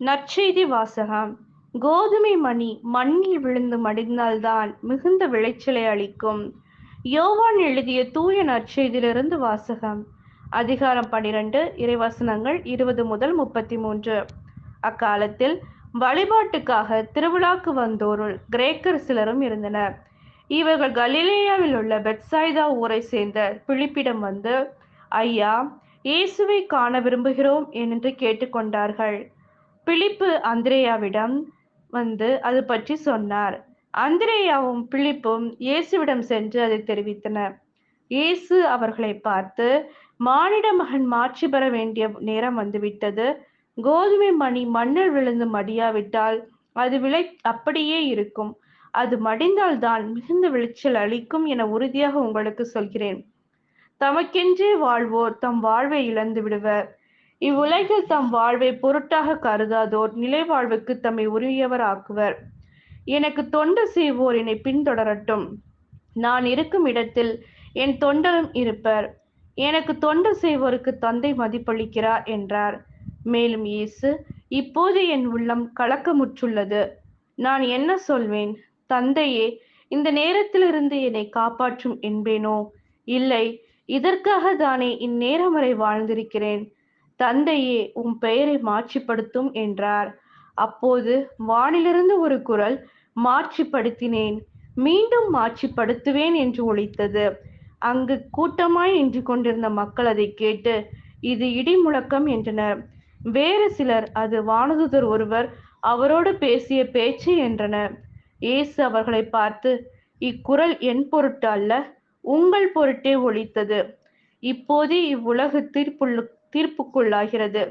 நற்செய்தி வாசகம். கோதுமை மணி மண்ணில் விழுந்து மடிந்தால்தான் மிகுந்த விளைச்சலை அளிக்கும். யோவான் எழுதிய தூய நற்செய்தியிலிருந்து வாசகம். அதிகாரம் பனிரெண்டு இறைவசனங்கள் இருபது முதல் முப்பத்தி மூன்று. அக்காலத்தில் வழிபாட்டுக்காக திருவிழாக்கு வந்தோருள் கிரேக்கர் சிலரும் இருந்தனர். இவர்கள் கலிலேயாவில் உள்ள பெட்சாய்தா ஊரை சேர்ந்த பிழிப்பிடம் வந்து ஐயா இயேசுவை காண விரும்புகிறோம் என்று கேட்டுக்கொண்டார்கள். பிலிப்பு அந்திரேயாவிடம் வந்து அது பற்றி சொன்னார். அந்திரேயாவும் பிலிப்பும் இயேசுவிடம் சென்று அதை தெரிவித்தனர். இயேசு அவர்களை பார்த்து மானிட மகன் மாற்றி பெற வேண்டிய நேரம் வந்துவிட்டது. கோதுமை மணி மண்ணில் விழுந்து மடியாவிட்டால் அது விளை அப்படியே இருக்கும். அது மடிந்தால்தான் மிகுந்த விளைச்சல் அளிக்கும் என உறுதியாக உங்களுக்கு சொல்கிறேன். தமக்கென்றே வாழ்வோர் தம் வாழ்வை இழந்து விடுவர் இவ்வுலகில் தம் வாழ்வை பொருட்டாக கருதாதோர் நிலை வாழ்வுக்கு தம்மை உரியவர் ஆக்குவர் எனக்கு தொண்டு செய்வோர் என்னை பின்தொடரட்டும். நான் இருக்கும் இடத்தில் என் தொண்டரும் இருப்பர். எனக்கு தொண்டு செய்வோருக்கு தந்தை மதிப்பளிக்கிறார் என்றார். மேலும் இயேசு இப்போது என் உள்ளம் கலக்கமுற்றுள்ளது. நான் என்ன சொல்வேன்? தந்தையே இந்த நேரத்திலிருந்து என்னை காப்பாற்றும் என்பேனோ? இல்லை இதற்காக தானே இந்நேரம் வரை வாழ்ந்திருக்கிறேன். தந்தையே உம் பெயரை மாட்சிப்படுத்தும் என்றார். அப்போது வானிலிருந்து ஒரு குரல் மாட்சிப்படுத்தினேன் மீண்டும் மாட்சிப்படுத்துவேன் என்று ஒழித்தது அங்கு கூட்டமாய் நின்று கொண்டிருந்த மக்கள் அதை கேட்டு இது இடி முழக்கம் என்றனர். வேறு சிலர் அது வானதுதர் ஒருவர் அவரோடு பேசிய பேச்சு என்றனர். இயேசு அவர்களை பார்த்து இக்குரல் என் பொருட்டு அல்ல உங்கள் பொருட்டே ஒழித்தது இப்போதே இவ்வுலகு தீர்ப்புள்ள தீர்ப்புக்குள்ளாகிறது.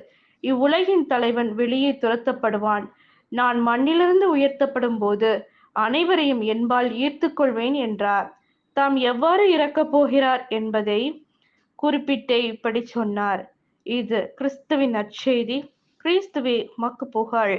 இவ்வுலகின் தலைவன் வெளியே துரத்தப்படுவான். நான் மண்ணிலிருந்து உயர்த்தப்படும் போது அனைவரையும் என்பால் ஈர்த்து கொள்வேன் என்றார். தாம் எவ்வாறு இறக்கப் போகிறார் என்பதை குறிப்பிட்டே இப்படி சொன்னார். இது கிறிஸ்துவின் நற்செய்தி. கிறிஸ்துவே மக்கு புகழ்.